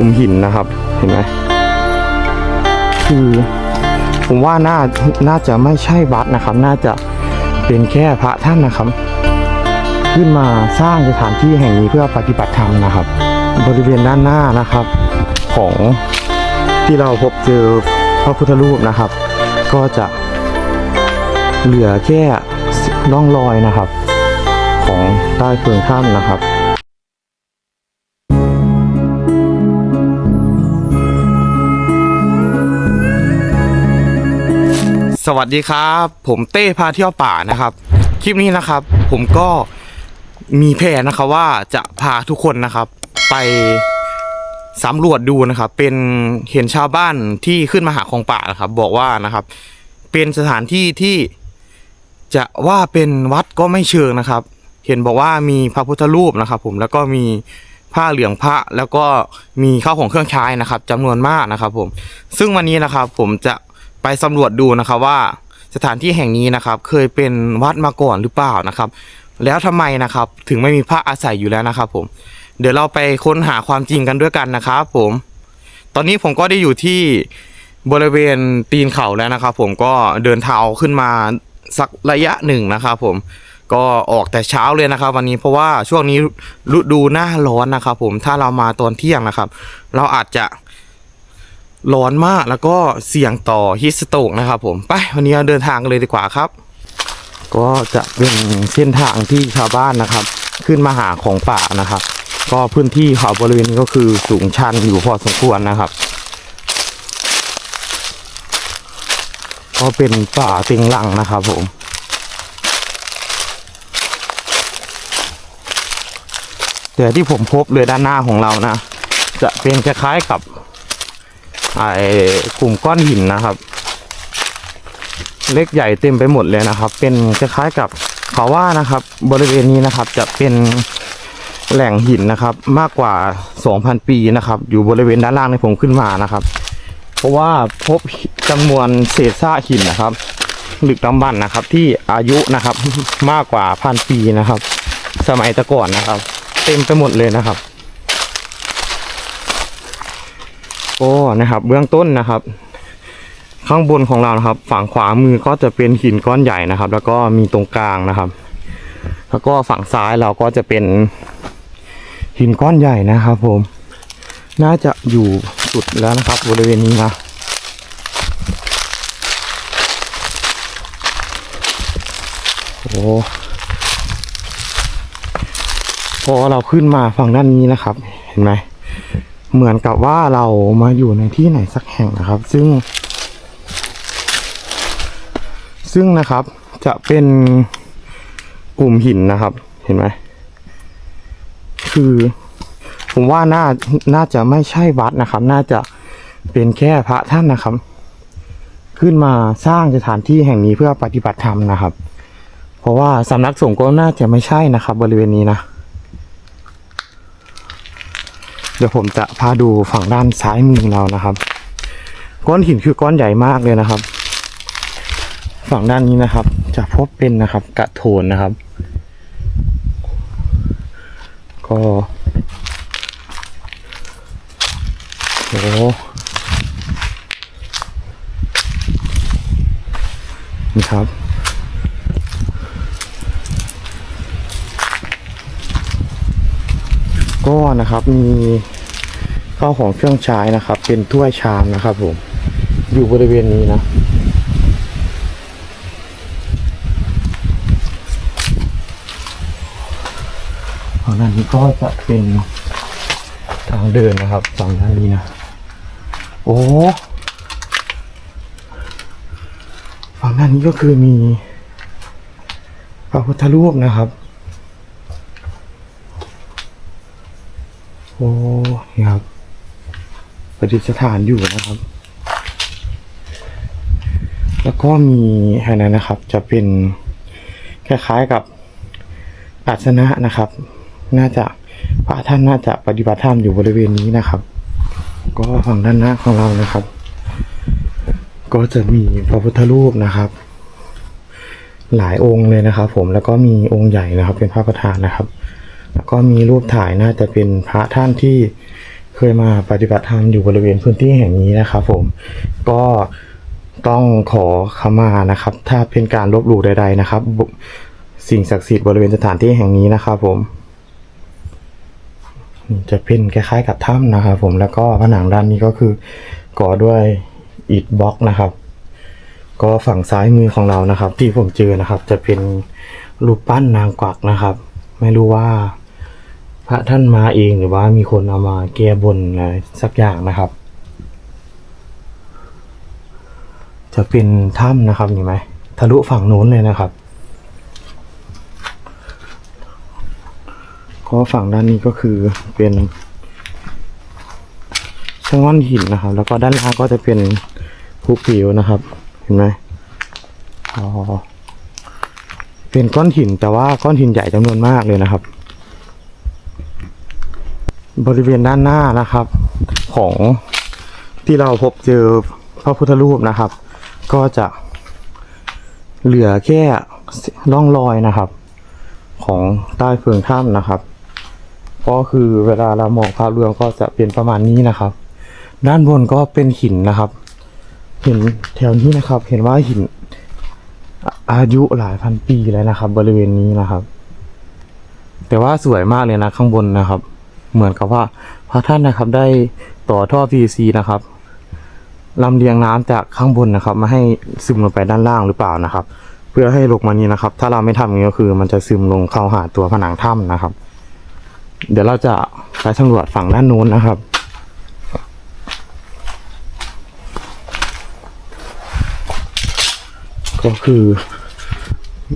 ุมหินนะครับ เห็นไหมคือผมว่าน่าน่าจะไม่ใช่วัดนะครับ น่าจะเป็นแค่พระท่านนะครับ ขึ้นมาสร้างสถานที่แห่งนี้เพื่อปฏิบัติธรรมนะครับ บริเวณด้านหน้านะครับ ของที่เราพบเจอพระพุทธรูปนะครับ ก็จะเหลือแค่ร่องรอยนะครับ ของใต้เพิงถ้ำนะครับ สวัสดีครับ ผมเต้พาเที่ยวป่านะครับ คลิปนี้นะครับ ผมก็มีแผนนะครับว่าจะพาทุกคนนะครับ ไปสำรวจดูนะครับ เป็นเห็นชาวบ้านที่ขึ้นมาหาของป่านะครับ บอกว่านะครับ เป็นสถานที่ที่จะว่าเป็นวัดก็ไม่เชิงนะครับ เห็นบอกว่ามีพระพุทธรูปนะครับ ผมแล้วก็มีผ้าเหลืองพระแล้วก็มีข้าวของเครื่องใช้นะครับจำนวนมากนะครับ ผม ซึ่งวันนี้นะครับ ผมจะ ไปสำรวจดูนะครับว่าสถานที่แห่งนี้นะครับ เคยเป็นวัดมาก่อนหรือเปล่านะครับ แล้วทำไมนะครับ ถึงไม่มีพระอาศัยอยู่แล้วนะครับ ผม เดี๋ยวเราไปค้นหาความจริงกันด้วยกันนะครับผม ตอนนี้ผมก็ได้อยู่ที่บริเวณตีนเขาแล้วนะครับ ผมก็เดินเท้าขึ้นมาสักระยะหนึ่งนะครับ ผมก็ออกแต่เช้าเลยนะครับ วันนี้เพราะว่าช่วงนี้ฤดูหน้าร้อนนะครับ ผมถ้าเรามาตอนเที่ยงนะครับ เราอาจจะ ร้อนมากแล้วก็เสี่ยงต่อฮิสโตกนะครับผมไปวันนี้เราเดินทางเลยดีกว่าครับ ก็จะเป็นเส้นทางที่ชาวบ้านนะครับ ขึ้นมาหาของป่านะครับ ก็พื้นที่เขาบริเวณก็คือสูงชันอยู่พอสมควรนะครับ ก็เป็นป่าเต็งหลังนะครับผมแต่ที่ผมพบเลยด้านหน้าของเรานะ จะเป็นคล้ายๆกับ ไอ้กลุ่มก้อนหินนะครับ เล็กใหญ่เต็มไปหมดเลยนะครับ เป็นคล้ายๆกับเขาว่านะครับ บริเวณนี้นะครับ จะเป็นแหล่งหินนะครับ มากกว่า 2,000 ปีนะครับ อยู่บริเวณด้านล่างที่ผมขึ้นมานะครับ เพราะว่าพบจำนวนเศษซากหินนะครับหลึกดำบรรนะครับ ที่อายุนะครับมากกว่าพันปีนะครับ สมัยตะก่อนนะครับ เต็มไปหมดเลยนะครับ โอ้นะครับเบื้องต้นนะครับ ข้างบนของเรานะครับ ฝั่งขวามือก็จะเป็นหินก้อนใหญ่นะครับ แล้วก็มีตรงกลางนะครับ แล้วก็ฝั่งซ้ายเราก็จะเป็นหินก้อนใหญ่นะครับ ผม น่าจะอยู่สุดแล้วนะครับ บริเวณนี้นะโอ้พอเราขึ้นมาฝั่งด้านนี้นะครับ เห็นไหม เหมือนกับว่าเรามาอยู่ในที่ไหนสักแห่งนะครับ ซึ่ง ซึ่งนะครับจะเป็นกลุ่มหินนะครับ เห็นไหมคือ ผมว่าน่าน่าจะไม่ใช่วัดนะครับ น่าจะเป็นแค่พระท่านนะครับ ขึ้นมาสร้างสถานที่แห่งนี้เพื่อปฏิบัติธรรมนะครับ เพราะว่าสำนักสงฆ์ก็น่าจะไม่ใช่นะครับ บริเวณนี้นะ เดี๋ยวผมจะพาดูฝั่งด้านซ้ายมือเรานะครับ ก้อนหินคือก้อนใหญ่มากเลยนะครับ ฝั่งด้านนี้นะครับ จะพบเป็นนะครับ กระโถนนะครับ ก็โอ้นี่ครับ ก็นะครับมีข้าวของเครื่องใช้นะครับ เป็นถ้วยชามนะครับผมอยู่บริเวณนี้นะฝั่งด้านนี้ก็จะเป็นทางเดินนะครับฝั่งด้านนี้นะโอ้ฝั่งด้านนี้ก็คือมีพระพุทธรูปนะครับ โอ้นี่ครับประดิษฐานอยู่นะครับ แล้วก็มีอะไรนะครับ จะเป็นคล้ายๆกับอาสนะนะครับ น่าจะพระท่านน่าจะปฏิบัติธรรมอยู่บริเวณนี้นะครับ ก็ฝั่งด้านหน้าของเรานะครับ ก็จะมีพระพุทธรูปนะครับ หลายองค์เลยนะครับ ผมแล้วก็มีองค์ใหญ่นะครับ เป็นพระประธานนะครับ แล้วก็มีรูปถ่ายน่าจะเป็นพระท่านที่เคยมาปฏิบัติธรรมอยู่บริเวณพื้นที่แห่งนี้นะครับผมก็ต้องขอขมานะครับ ถ้าเป็นการลบหลู่ใด ๆนะครับ สิ่งศักดิ์สิทธิ์บริเวณสถานที่แห่งนี้นะครับผม จะเป็นคล้ายๆกับถ้ำนะครับผมแล้วก็ผนังด้านนี้ก็คือก่อด้วยอิฐบล็อกนะครับ ก็ฝั่งซ้ายมือของเรานะครับ ที่ผมเจอนะครับ จะเป็นรูปปั้นนางกวักนะครับ ไม่รู้ว่า พระท่านมาเองหรือว่ามีคนเอามาแก้บนอะไรสักอย่างนะครับ จะเป็นถ้ำนะครับเห็นไหมทะลุฝั่งนู้นเลยนะครับก็ฝั่งด้านนี้ก็คือเป็นช่างว่านหินนะครับ แล้วก็ด้านล่างก็จะเป็นภูผิวนะครับ เห็นไหมอ๋อเป็นก้อนหินแต่ว่าก้อนหินใหญ่จำนวนมากเลยนะครับ บริเวณด้านหน้านะครับ ของที่เราพบเจอพระพุทธรูปนะครับ ก็จะเหลือแค่ร่องรอยนะครับ ของใต้เฟืองถ้ำนะครับก็คือเวลาเรามองภาพรวมก็จะเป็นประมาณนี้นะครับ ด้านบนก็เป็นหินนะครับ เห็นแถวนี้นะครับ เห็นว่าหินอะอายุหลายพันปีแล้วนะครับ บริเวณนี้นะครับ แต่ว่าสวยมากเลยนะข้างบนนะครับ เหมือนกับว่าพระท่านนะครับได้ต่อท่อ PVC นะครับลำเลียงน้ำจากข้างบนนะครับ มาให้ซึมลงไปด้านล่างหรือเปล่านะครับ เพื่อให้ลงมานี้นะครับ ถ้าเราไม่ทำอย่างนี้ก็คือ มันจะซึมลงเข้าหาตัวผนังถ้ำนะครับ เดี๋ยวเราจะไปสำรวจฝั่งด้านนู้นนะครับก็คือ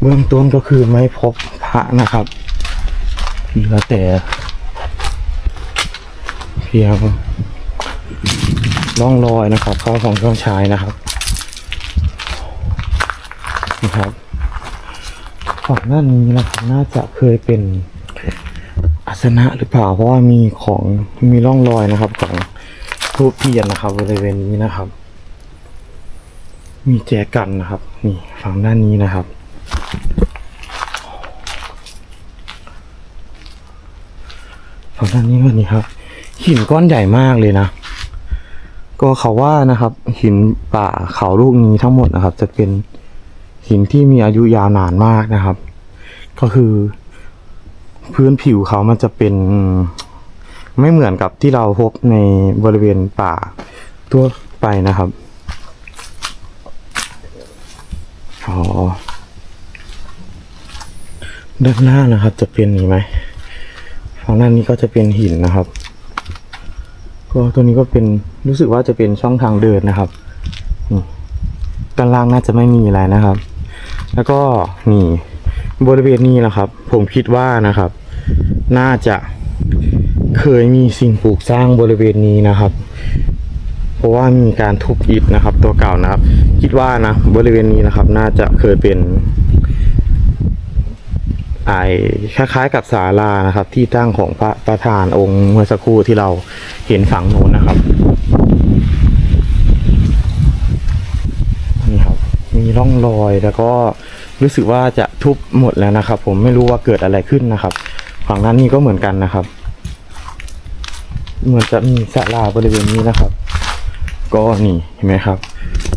เบื้องต้นก็คือไม่พบพระนะครับเหลือแต่ เพียงร่องรอยนะครับเข้าของเครื่องใช้นะครับนะครับฝั่งด้านนี้นะครับน่าจะเคยเป็นอาสนะหรือเปล่าเพราะว่ามีของมีร่องรอยนะครับของทูบเทียนนะครับบริเวณนี้นะครับ มีแจกันนะครับนี่ฝั่งด้านนี้นะครับฝั่งด้านนี้ก็นี่ครับ หินก้อนใหญ่มากเลยนะ ก็เขาว่านะครับ หินป่าเขาลูกนี้ทั้งหมดนะครับ จะเป็นหินที่มีอายุยาวนานมากนะครับ ก็คือ พื้นผิวเขามันจะเป็น ไม่เหมือนกับที่เราพบในบริเวณป่าทั่วไปนะครับอ๋อด้านหน้านะครับ จะเป็นนี่ไหมฝั่งด้านนี้ก็จะเป็นหินนะครับ ก็ตัวนี้ก็เป็นรู้สึกว่าจะเป็นช่องทางเดินนะครับด้านล่างน่าจะไม่มีอะไรนะครับ แล้วก็นี่บริเวณนี้นะครับ ผมคิดว่านะครับ น่าจะเคยมีสิ่งปลูกสร้างบริเวณนี้นะครับ เพราะว่ามีการทุบอิฐนะครับ ตัวเก่านะครับ คิดว่านะบริเวณนี้นะครับ น่าจะเคยเป็น ไอคล้ายๆ กับศาลานะครับ ที่ตั้งของพระประธานองค์เมื่อสักครู่ที่เราเห็นฝั่งโน้นนะครับนี่ครับ มีร่องรอยแล้วก็รู้สึกว่าจะทุบหมดแล้วนะครับ ผมไม่รู้ว่าเกิดอะไรขึ้นนะครับ ฝั่งนั้นนี่ก็เหมือนกันนะครับ เหมือนจะมีศาลาบริเวณนี้นะครับ ก็นี่เห็นไหมครับ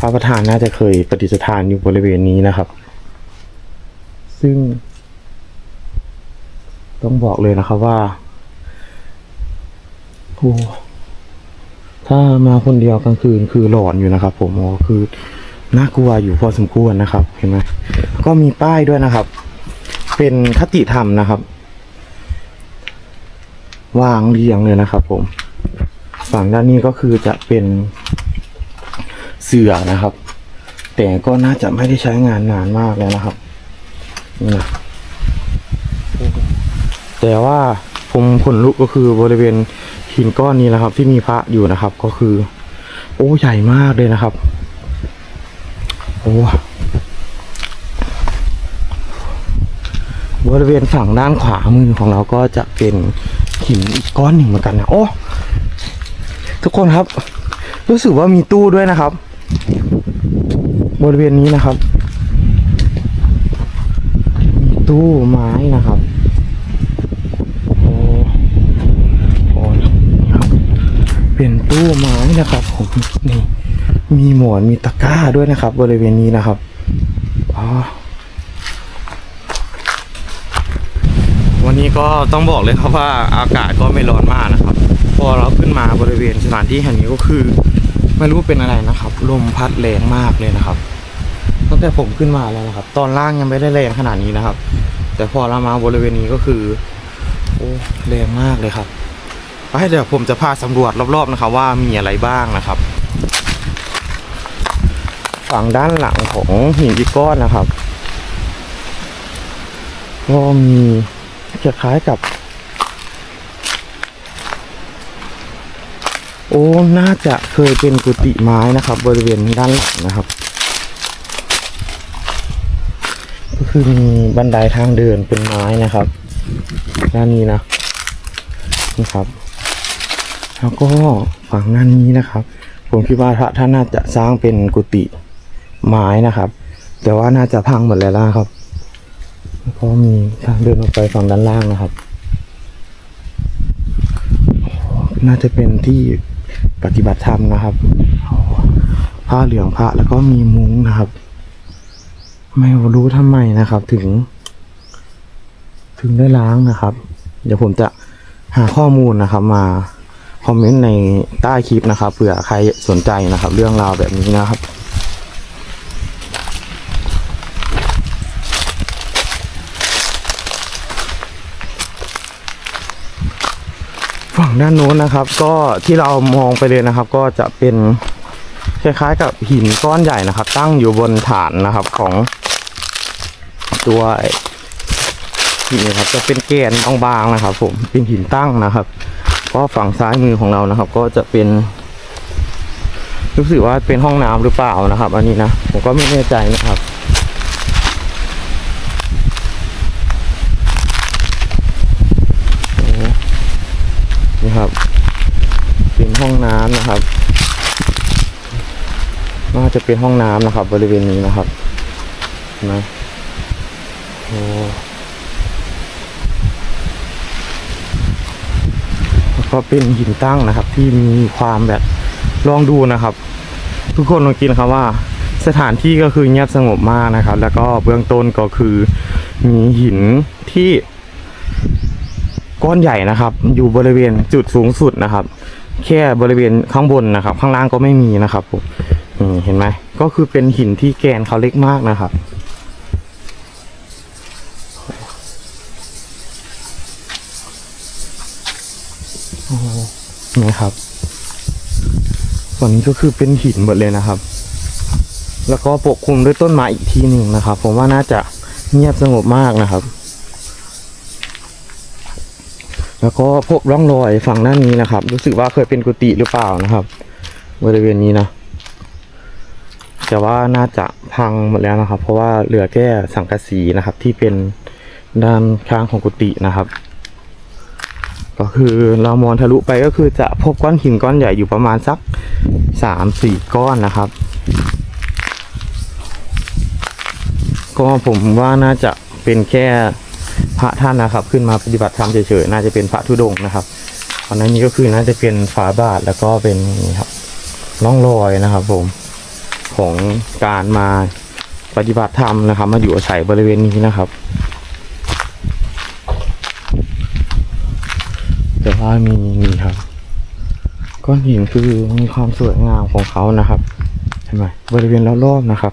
พระประธานน่าจะเคยปฏิสถานอยู่บริเวณนี้นะครับ ซึ่ง ต้องบอกเลยนะครับว่าโอ้ถ้ามาคนเดียวกลางคืนคือหลอนอยู่นะครับ ผมอ๋อคือน่ากลัวอยู่พอสมควรนะครับ เห็นไหมก็มีป้ายด้วยนะครับ เป็นคติธรรมนะครับ วางเรียงเลยนะครับ ผม ฝั่งด้านนี้ก็คือจะเป็นเสื่อนะครับ แต่ก็น่าจะไม่ได้ใช้งานนานมากแล้วนะครับนี่นะ แต่ว่าผมขนลุกก็คือบริเวณหินก้อนนี้นะครับ ที่มีพระอยู่นะครับ ก็คือ โอ้ใหญ่มากเลยนะครับ โอ้บริเวณฝั่งด้านขวามือของเราก็จะเป็นหินอีกก้อนหนึ่งเหมือนกันนะโอ้ทุกคนครับ รู้สึกว่ามีตู้ด้วยนะครับ บริเวณนี้นะครับ มีตู้ไม้นะครับ โอ้โหนี่ครับ เป็นตู้ไม้นะครับผมนี่มีหมอนมีตะกร้าด้วยนะครับ บริเวณนี้นะครับอ๋อวันนี้ก็ต้องบอกเลยครับว่าอากาศก็ไม่ร้อนมากนะครับ พอเราขึ้นมาบริเวณสถานที่แห่งนี้ก็คือ ไม่รู้เป็นอะไรนะครับ ลมพัดแรงมากเลยนะครับตั้งแต่ผมขึ้นมาแล้วนะครับ ตอนล่างยังไม่ได้แรงขนาดนี้นะครับ แต่พอเรามาบริเวณนี้ก็คือโอ้แรงมากเลยครับ เดี๋ยวผมจะพาสำรวจรอบๆนะครับว่ามีอะไรบ้างนะครับ ฝั่งด้านหลังของหินอีกก้อนนะครับ ก็มีคล้ายๆกับ โอ้น่าจะเคยเป็นกุฏิไม้นะครับ บริเวณด้านหลังนะครับ ก็คือมีบันไดทางเดินเป็นไม้นะครับ ด้านนี้นะนี่ครับ แล้วก็ฝั่งด้านนี้นะครับ ผมคิดว่าพระท่านน่าจะสร้างเป็นกุฏิไม้นะครับ แต่ว่าน่าจะพังหมดแล้วนะครับแล้วก็มีทางเดินออกไปฝั่งด้านล่างนะครับ น่าจะเป็นที่ปฏิบัติธรรมนะครับผ้าเหลืองพระแล้วก็มีมุ้งนะครับ ไม่รู้ทำไมนะครับ ถึง ถึงได้ล้างนะครับ เดี๋ยวผมจะหาข้อมูลนะครับมา คอมเมนต์ในใต้คลิปนะครับเผื่อใครสนใจนะครับ เรื่องราวแบบนี้นะครับ ฝั่งด้านโน้นนะครับ ก็ที่เรามองไปเลยนะครับ ก็จะเป็นคล้ายๆ กับหินก้อนใหญ่นะครับ ตั้งอยู่บนฐานนะครับของตัวหินนะครับจะเป็นแกนบางๆนะครับ ผมเป็นหินตั้งนะครับ ก็ฝั่งซ้ายมือของเรานะครับ ก็จะเป็น รู้สึกว่าเป็นห้องน้ำหรือเปล่านะครับ อันนี้นะผมก็ไม่แน่ใจนะครับนี่ครับ เป็นห้องน้ำนะครับน่าจะเป็นห้องน้ำนะครับ บริเวณนี้นะครับนะโอ้แล้ว ก็เป็นหินตั้งนะครับ ที่มีความแบบลองดูนะครับ ทุกคนลองคินครับว่า สถานที่ก็คือเงียบสงบมากนะครับ แล้วก็เบื้องต้นก็คือมีหินที่ก้อนใหญ่นะครับ อยู่บริเวณจุดสูงสุดนะครับ แค่บริเวณข้างบนนะครับ ข้างล่างก็ไม่มีนะครับผมเห็นไหมก็คือเป็นหินที่แกนเขาเล็กมากนะครับ นี่ครับส่วนนี้ก็คือเป็นหินหมดเลยนะครับ แล้วก็ปกคลุมด้วยต้นไม้อีกทีหนึ่งนะครับ ผมว่าน่าจะเงียบสงบมากนะครับ แล้วก็พบร่องรอยฝั่งด้านนี้นะครับ รู้สึกว่าเคยเป็นกุฏิหรือเปล่านะครับ บริเวณนี้นะแต่ว่าน่าจะพังหมดแล้วนะครับ เพราะว่าเหลือแค่สังกะสีนะครับ ที่เป็นด้านข้างของกุฏินะครับ ก็คือเรามองทะลุไปก็คือจะพบก้อนหินก้อนใหญ่อยู่ประมาณสักสามสี่ก้อนนะครับ ก็ผมว่าน่าจะเป็นแค่พระท่านนะครับ ขึ้นมาปฏิบัติธรรมเฉยๆน่าจะเป็นพระธุดงค์นะครับตอนนั้นนี้ก็คือน่าจะเป็นฝาบาทแล้วก็เป็นนี่ครับร่องรอยนะครับ ผมของการมาปฏิบัติธรรมนะครับ มาอยู่อาศัยบริเวณนี้นะครับ แต่ว่ามีนี่ครับก้อนหินคือมีความสวยงามของเขานะครับใช่ไหมบริเวณรอบๆนะครับ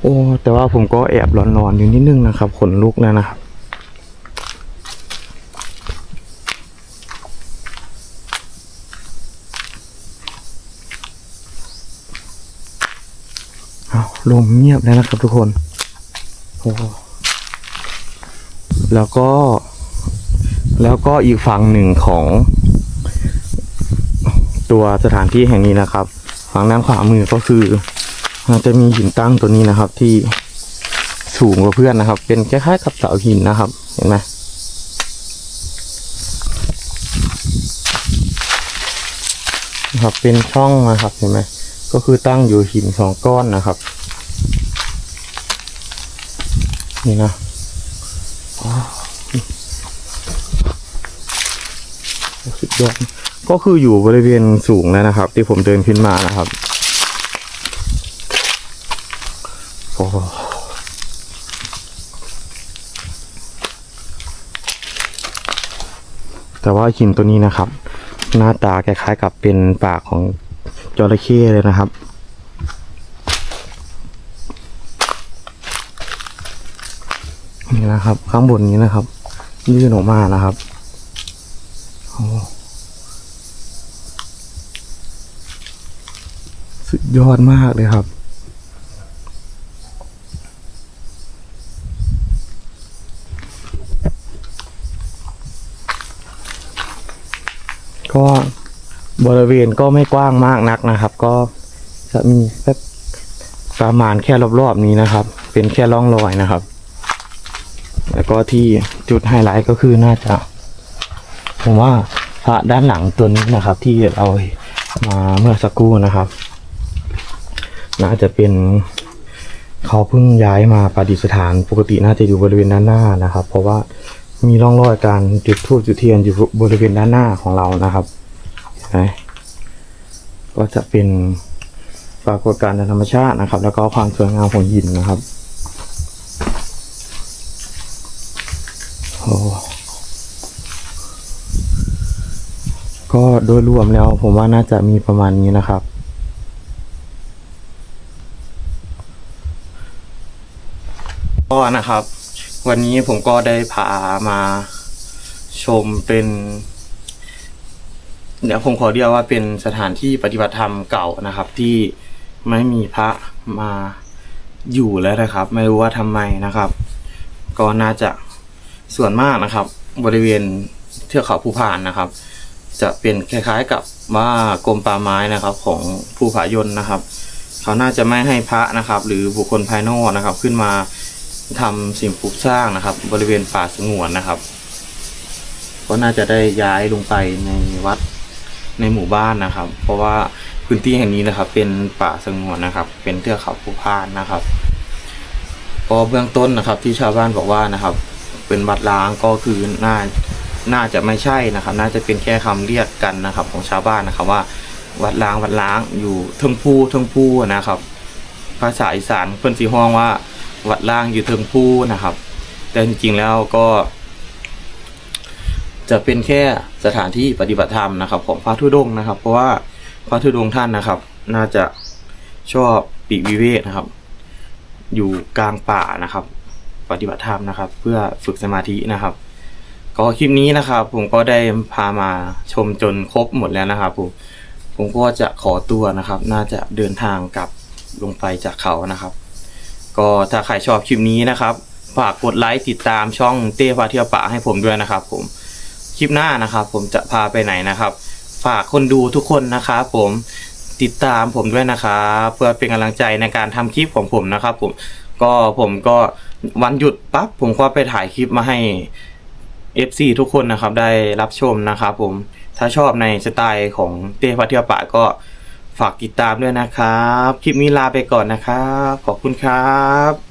โอ้แต่ว่าผมก็แอบร้อนๆอยู่นิดนึงนะครับขนลุกแล้วนะครับเอาลมเงียบแล้วนะครับทุกคน โอ้ แล้วก็ แล้วก็อีกฝั่งหนึ่งของ ตัวสถานที่แห่งนี้นะครับ ฝั่งด้านขวามือก็คือมันจะมีหินตั้งตัวนี้นะครับ ที่สูงกว่าเพื่อนนะครับ เป็นคล้ายๆกับเสาหินนะครับ เห็นไหมนะครับเป็นช่องนะครับเห็นไหมก็คือตั้งอยู่หินสองก้อนนะครับ นี่นะ สุดยอดก็คืออยู่บริเวณสูงแล้วนะครับ ที่ผมเดินขึ้นมานะครับโอ้แต่ว่าหินตัวนี้นะครับ หน้าตาคล้ายๆกับเป็นปากของจระเข้เลยนะครับนี่นะครับ ข้างบนนี้นะครับยื่นออกมานะครับโอ้สุด ยอดมากเลยครับ ก็บริเวณก็ไม่กว้างมากนักนะครับ ก็จะมีแค่ประมาณแค่รอบๆนี้นะครับ เป็นแค่ร่องรอยนะครับ แล้วก็ที่จุดไฮไลท์ก็คือน่าจะ ผมว่าพระด้านหลังตัวนี้นะครับ ที่เรามาเมื่อสักครู่นะครับ น่าจะเป็นเขาเพิ่งย้ายมาประดิษฐานปกติน่าจะอยู่บริเวณด้านหน้านะครับ เพราะว่ามีร่องรอยการจุดธูปจุดเทียนอยู่บริเวณด้านหน้าของเรานะครับนไหมก็จะเป็นปรากฏการณ์ทางธรรมชาตินะครับ แล้วก็ความสวยงามของหินนะครับโอ้ก็โดยรวมแล้วผมว่าน่าจะมีประมาณนี้นะครับ ก็นะครับ วันนี้ผมก็ได้พามาชมเป็น เดี๋ยวผมขอเรียกว่าเป็นสถานที่ปฏิบัติธรรมเก่านะครับ ที่ไม่มีพระมาอยู่แล้วนะครับ ไม่รู้ว่าทำไมนะครับ ก็น่าจะส่วนมากนะครับ บริเวณเทือกเขาภูพานนะครับ จะเป็นคล้ายๆกับว่ากรมป่าไม้นะครับ ของภูผายนนะครับ เขาน่าจะไม่ให้พระนะครับ หรือบุคคลภายนอกนะครับ ขึ้นมา ทำสิ่งปลูกสร้างนะครับ บริเวณป่าสงวนนะครับ ก็น่าจะได้ย้ายลงไปในวัดในหมู่บ้านนะครับ เพราะว่าพื้นที่แห่งนี้นะครับ เป็นป่าสงวนนะครับ เป็นเทือกเขาภูพานนะครับก็เบื้องต้นนะครับที่ชาวบ้านบอกว่านะครับ เป็นวัดล้างก็คือน่าน่าจะไม่ใช่นะครับ น่าจะเป็นแค่คำเรียกกันนะครับ ของชาวบ้านนะครับว่า วัดล้างวัดล้างอยู่เทิงภูเทิงภูนะครับ ภาษาอีสานเพิ่นสีห้องว่า วัดล้างอยู่เทิงภูนะครับ แต่จริงๆแล้วก็ จะเป็นแค่สถานที่ปฏิบัติธรรมนะครับ ของพระธุดงค์นะครับ เพราะว่าพระธุดงค์ท่านนะครับ น่าจะชอบปีกวิเวกนะครับ อยู่กลางป่านะครับ ปฏิบัติธรรมนะครับ เพื่อฝึกสมาธินะครับ ก็คลิปนี้นะครับ ผมก็ได้พามาชมจนครบหมดแล้วนะครับ ผมผมก็จะขอตัวนะครับ น่าจะเดินทางกลับลงไปจากเขานะครับ ก็ถ้าใครชอบคลิปนี้นะครับ ฝากกดไลค์ติดตามช่องเต้พาเที่ยวป่าให้ผมด้วยนะครับ ผม คลิปหน้านะครับ ผมจะพาไปไหนนะครับ ฝากคนดูทุกคนนะครับผมติดตามผมด้วยนะครับเพื่อเป็นกำลังใจในการทำคลิปของผมนะครับ ผมก็ผมก็วันหยุดปั๊บผมก็ไปถ่ายคลิปมาให้ FC ทุกคนนะครับ ได้รับชมนะครับ ผมถ้าชอบในสไตล์ของเต้พาเที่ยวป่าก็ ฝากติดตามด้วยนะครับ คลิปนี้ลาไปก่อนนะครับ ขอบคุณครับ